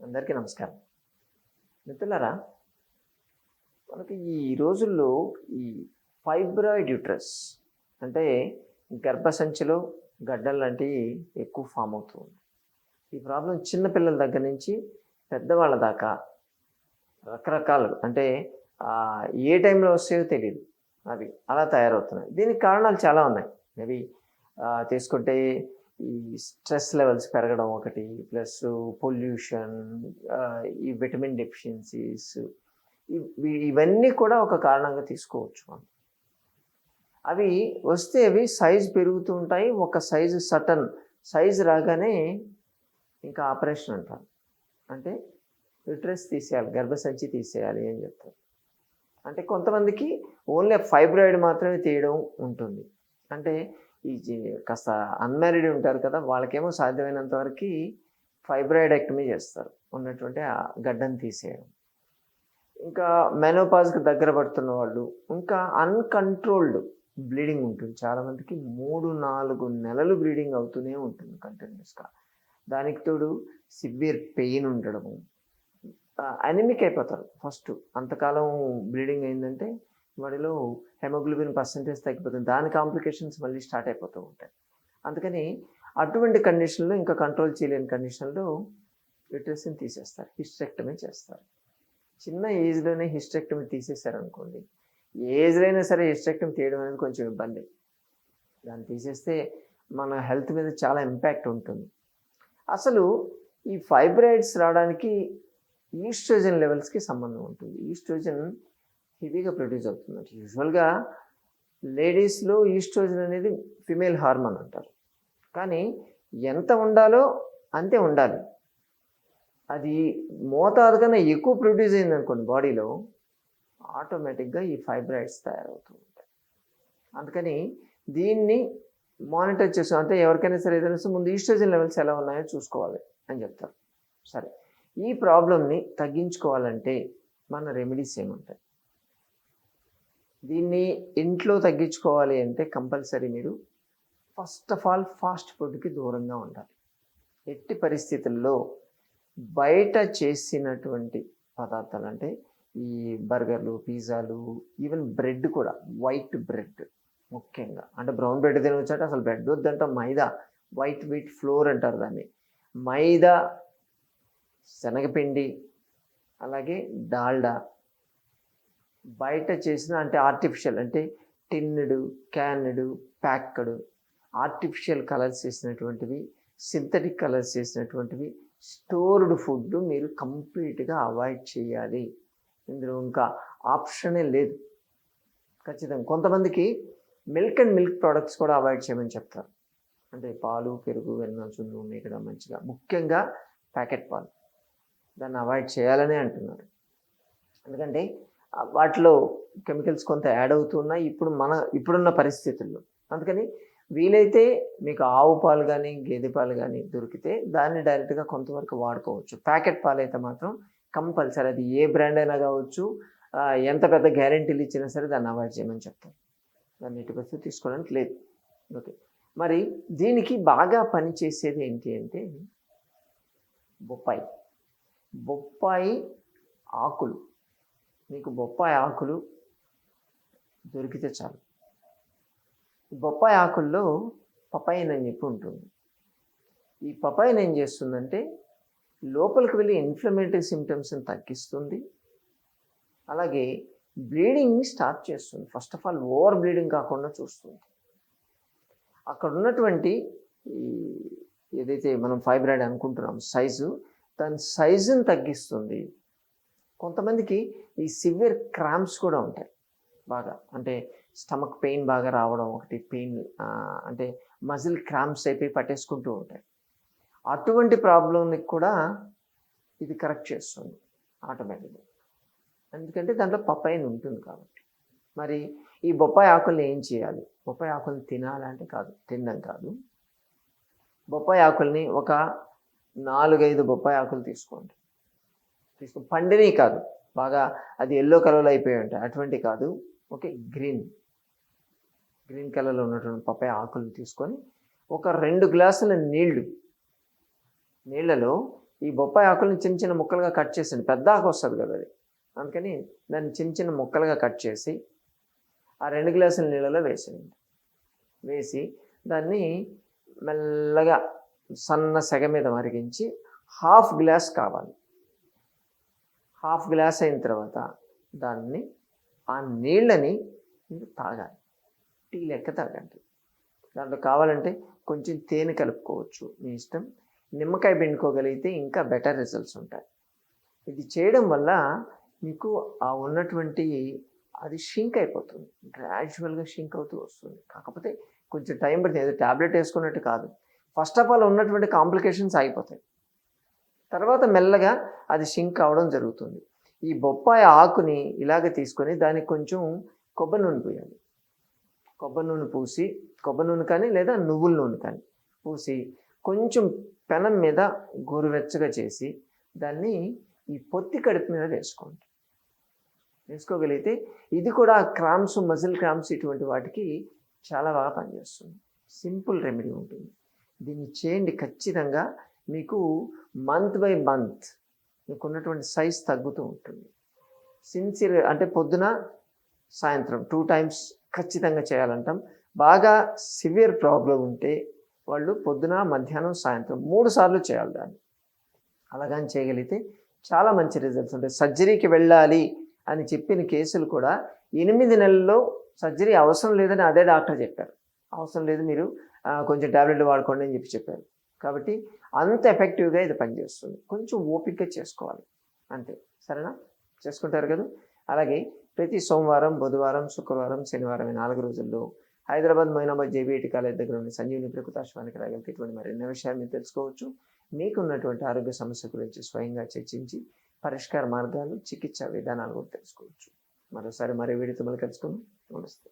అందరికీ నమస్కారం. మిత్రులారా మనకి ఈ రోజుల్లో ఈ ఫైబ్రాయిడ్ యూట్రస్ అంటే గర్భసంచిలో గడ్డలు లాంటివి ఎక్కువ ఫామ్ అవుతూ ఉంది ఈ ప్రాబ్లం చిన్నపిల్లల దగ్గర నుంచి పెద్దవాళ్ళ దాకా రకరకాలు అంటే ఏ టైంలో వస్తాయో తెలియదు అవి అలా తయారవుతున్నాయి. దీనికి కారణాలు చాలా ఉన్నాయి. అవి తీసుకుంటే ఈ స్ట్రెస్ లెవెల్స్ పెరగడం ఒకటి ప్లస్ పొల్యూషన్ ఈ విటమిన్ డెఫిషియన్సీస్ ఇవన్నీ కూడా ఒక కారణంగా తీసుకోవచ్చు మనం. అవి వస్తే అవి సైజ్ పెరుగుతూ ఉంటాయి. ఒక సైజు సటన్ సైజ్ రాగానే ఇంకా ఆపరేషన్ అంటారు. అంటే యుట్రస్ తీసేయాలి గర్భసంచి తీసేయాలి అని చెప్తారు. అంటే కొంతమందికి ఓన్లీ ఫైబ్రాయిడ్ మాత్రమే తీయడం ఉంటుంది. అంటే ఈ జీ- కాస్త అన్మ్యారీడ్ ఉంటారు కదా వాళ్ళకేమో సాధ్యమైనంత వరకు ఫైబ్రాయిడెక్టమీ చేస్తారు. ఉన్నటువంటి ఆ గడ్డను తీసేయడం. ఇంకా మెనోపాజ్కి దగ్గర పడుతున్న వాళ్ళు ఇంకా అన్కంట్రోల్డ్ బ్లీడింగ్ ఉంటుంది. చాలామందికి మూడు నాలుగు నెలలు బ్లీడింగ్ అవుతూనే ఉంటుంది కంటిన్యూస్గా దానికి తోడు సివియర్ పెయిన్ ఉండడము. అనిమిక్ అయిపోతారు. ఫస్ట్ అంతకాలం బ్లీడింగ్ అయిందంటే వాడిలో హెమోగ్లోబిన్ పర్సంటేజ్ తగ్గిపోతుంది. దాని కాంప్లికేషన్స్ మళ్ళీ స్టార్ట్ అయిపోతూ ఉంటాయి. అందుకని అటువంటి కండిషన్లో ఇంకా కంట్రోల్ చేయలేని కండిషన్లో యూట్రస్ని తీసేస్తారు. హిస్టెక్టమీ చేస్తారు. చిన్న ఏజ్లోనే హిస్టెక్టమీ తీసేశారనుకోండి ఏజ్లో అయినా సరే హిస్టెక్టమీ తీయడం అనేది కొంచెం ఇబ్బంది. దాన్ని తీసేస్తే మన హెల్త్ మీద చాలా ఇంపాక్ట్ ఉంటుంది. అసలు ఈ ఫైబ్రాయిడ్స్ రావడానికి ఈస్ట్రోజన్ లెవెల్స్కి సంబంధం ఉంటుంది. ఈస్ట్రోజన్ హెవీగా ప్రొడ్యూస్ అవుతుంది యూజువల్గా లేడీస్లో ఈస్ట్రోజన్ అనేది ఫిమేల్ హార్మోన్ అంటారు. కానీ ఎంత ఉండాలో అంతే ఉండాలి. అది మోతాదు కన్నా ఎక్కువ ప్రొడ్యూస్ అయింది అనుకోండి బాడీలో ఆటోమేటిక్గా ఈ ఫైబ్రాయిడ్స్ తయారవుతూ ఉంటాయి అందుకని దీన్ని మానిటర్ చేసాం అంటే ఎవరికైనా సరే ఏదైనా ముందు ఈస్ట్రోజన్ లెవెల్స్ ఎలా ఉన్నాయో చూసుకోవాలి అని చెప్తారు. సరే ఈ ప్రాబ్లమ్ని తగ్గించుకోవాలంటే మన రెమెడీస్ ఏముంటాయి? దీన్ని ఇంట్లో తగ్గించుకోవాలి అంటే కంపల్సరీ మీరు ఫస్ట్ ఆఫ్ ఆల్ ఫాస్ట్ ఫుడ్కి దూరంగా ఉండాలి. ఎట్టి పరిస్థితుల్లో బయట చేసినటువంటి పదార్థాలు అంటే ఈ బర్గర్లు పిజ్జాలు ఈవెన్ బ్రెడ్ కూడా వైట్ బ్రెడ్ ముఖ్యంగా. అంటే బ్రౌన్ బ్రెడ్ తినవచ్చాట అసలు బ్రెడ్ వద్దంట మైదా వైట్ వీట్ ఫ్లోర్ అంటారు దాన్ని. మైదా శనగపిండి అలాగే డాల్డా బయట చేసిన అంటే ఆర్టిఫిషియల్ అంటే టిన్నుడు క్యాన్నుడు ప్యాక్డ్ ఆర్టిఫిషియల్ కలర్స్ చేసినటువంటివి సింథటిక్ కలర్స్ చేసినటువంటివి స్టోర్డ్ ఫుడ్ మీరు కంప్లీట్గా అవాయిడ్ చేయాలి. ఇందులో ఇంకా ఆప్షనే లేదు. ఖచ్చితంగా. కొంతమందికి మిల్క్ అండ్ మిల్క్ ప్రోడక్ట్స్ కూడా అవాయిడ్ చేయమని చెప్తారు. అంటే పాలు పెరుగు వెన్న చున్ను ఉన్నాయి కదా మంచిగా. ముఖ్యంగా ప్యాకెట్ పాలు. దాన్ని అవాయిడ్ చేయాలనే అంటున్నారు. ఎందుకంటే వాటిలో కెమికల్స్ కొంత యాడ్ అవుతున్నాయి ఇప్పుడు మన ఇప్పుడున్న పరిస్థితుల్లో. అందుకని వీలైతే మీకు ఆవు పాలు కానీ గేదె పాలు కానీ దొరికితే దాన్ని డైరెక్ట్గా కొంతవరకు వాడుకోవచ్చు. ప్యాకెట్ పాలు అయితే మాత్రం కంపల్సరీ అది ఏ బ్రాండ్ అయినా కావచ్చు. ఎంత పెద్ద గ్యారెంటీలు ఇచ్చినా సరే దాన్ని అవాయిడ్ చేయమని చెప్తారు దాన్ని ఎట్టి పరిస్థితి తీసుకోవడానికి లేదు. ఓకే. మరి దీనికి బాగా పనిచేసేది ఏంటి అంటే బొప్పాయి. బొప్పాయి ఆకులు. మీకు బొప్పాయి ఆకులు దొరికితే చాలు. ఈ బొప్పాయి ఆకుల్లో పపాయిన్ అని చెప్పి ఉంటుంది. ఈ పపాయిన్ ఏం చేస్తుందంటే లోపలికి వెళ్ళి ఇన్ఫ్లమేటరీ సిమ్టమ్స్ని తగ్గిస్తుంది. అలాగే బ్లీడింగ్ స్టార్ట్ చేస్తుంది. First of all over bleeding కాకుండా చూస్తుంది. అక్కడ ఉన్నటువంటి ఈ ఏదైతే మనం ఫైబ్రాయిడ్ అనుకుంటున్నాం సైజు దాని సైజుని తగ్గిస్తుంది. కొంతమందికి ఈ సివియర్ క్రాంప్స్ కూడా ఉంటాయి. బాగా అంటే స్టమక్ పెయిన్ బాగా రావడం ఒకటి పెయిన్ అంటే మజిల్ క్రాంప్స్ అయిపోయి పట్టేసుకుంటూ ఉంటాయి. అటువంటి ప్రాబ్లంని కూడా ఇది కరెక్ట్ చేస్తుంది ఆటోమేటిక్గా. ఎందుకంటే దాంట్లో పప్పాయిన్ ఉంటుంది కాబట్టి. మరి ఈ బొప్పాయి ఆకుల్ని ఏం చేయాలి? బొప్పాయి ఆకుల్ని తినాలంటే కాదు తినడం కాదు. బొప్పాయి ఆకుల్ని ఒక నాలుగైదు బొప్పాయి ఆకులు తీసుకోండి. తీసుకో పండినవి కాదు. బాగా అది ఎల్లో కలర్లో అయిపోయి ఉంటాయి. అటువంటి కాదు. Okay green. గ్రీన్ కలర్లో ఉన్నటువంటి పప్పాయ ఆకులు తీసుకొని ఒక రెండు గ్లాసుల నీళ్ళు. నీళ్ళలో ఈ బొప్పాయి ఆకులను చిన్న చిన్న ముక్కలుగా కట్ చేసండి పెద్ద ఆకు వస్తుంది కదా అది. అందుకని దాన్ని చిన్న చిన్న ముక్కలుగా కట్ చేసి ఆ రెండు గ్లాసుల నీళ్ళలో వేసేయండి. వేసి దాన్ని మెల్లగా సన్న సెగ మీద మరిగించి హాఫ్ గ్లాస్ కావాలి. హాఫ్ గ్లాస్ అయిన తర్వాత దాన్ని ఆ నీళ్ళని మీరు తాగాలి. టీ లెక్క తాగండి. దాంట్లో కావాలంటే కొంచెం తేనె కలుపుకోవచ్చు. మీ ఇష్టం. నిమ్మకాయ పిండుకోగలిగితే ఇంకా బెటర్ రిజల్ట్స్ ఉంటాయి. ఇది చేయడం వల్ల మీకు ఆ ఉన్నటువంటి అది షింక్ అయిపోతుంది. గ్రాడ్యువల్గా షింక్ అవుతూ వస్తుంది. కాకపోతే కొంచెం టైం పడుతుంది. ఏదో ట్యాబ్లెట్ వేసుకున్నట్టు కాదు. ఫస్ట్ ఆఫ్ ఆల్ ఉన్నటువంటి కాంప్లికేషన్స్ అయిపోతాయి. తర్వాత మెల్లగా అది షింక్ అవడం జరుగుతుంది. ఈ బొప్పాయి ఆకుని ఇలాగ తీసుకొని దానికి కొంచెం కొబ్బరి నూనె పోయాలి. కొబ్బరి నూనె పూసి కొబ్బరి నూనె కానీ లేదా నువ్వుల నూనె కానీ పూసి కొంచెం పెనం మీద గోరువెచ్చగా చేసి దాన్ని ఈ పొత్తి కడుపు మీద వేసుకోండి. వేసుకోగలిగితే ఇది కూడా క్రామ్స్ మజిల్ క్రామ్స్ ఇటువంటి వాటికి చాలా బాగా పనిచేస్తుంది. సింపుల్ రెమెడీ ఉంటుంది. దీన్ని చేయండి ఖచ్చితంగా. మీకు మంత్ బై మంత్ మీకు ఉన్నటువంటి సైజ్ తగ్గుతూ ఉంటుంది. సిన్సియర్ అంటే పొద్దున సాయంత్రం టూ టైమ్స్ ఖచ్చితంగా చేయాలంటాం. బాగా సివియర్ ప్రాబ్లం ఉంటే వాళ్ళు పొద్దున మధ్యాహ్నం సాయంత్రం మూడు సార్లు చేయాలి దాన్ని. అలాగని చేయగలిగితే చాలా మంచి రిజల్ట్స్ ఉంటాయి. సర్జరీకి వెళ్ళాలి అని చెప్పిన కేసులు కూడా ఎనిమిది నెలల్లో సర్జరీ అవసరం లేదని అదే డాక్టర్ చెప్పారు. అవసరం లేదు మీరు కొంచెం టాబ్లెట్లు వాడుకోండి అని చెప్పి చెప్పారు. కాబట్టి అంత ఎఫెక్టివ్గా ఇది పనిచేస్తుంది. కొంచెం ఓపిక చేసుకోవాలి. అంతే. సరేనా? చేసుకుంటారు కదా? అలాగే ప్రతి సోమవారం బుధవారం శుక్రవారం శనివారం ఈ నాలుగు రోజుల్లో హైదరాబాద్ మైనాబాద్ జేబీఐటి కాలేజ్ దగ్గర ఉన్న సంజీవుని ప్రకృతాశ్వానికి రాగలిగితే ఇటువంటి మరిన్ని విషయాలు మీరు తెలుసుకోవచ్చు. మీకున్నటువంటి ఆరోగ్య సమస్య గురించి స్వయంగా చర్చించి పరిష్కార మార్గాలు చికిత్సా విధానాలు కూడా తెలుసుకోవచ్చు. మరోసారి మరో వీడితో మళ్ళీ కలుసుకుందాం. నమస్తే.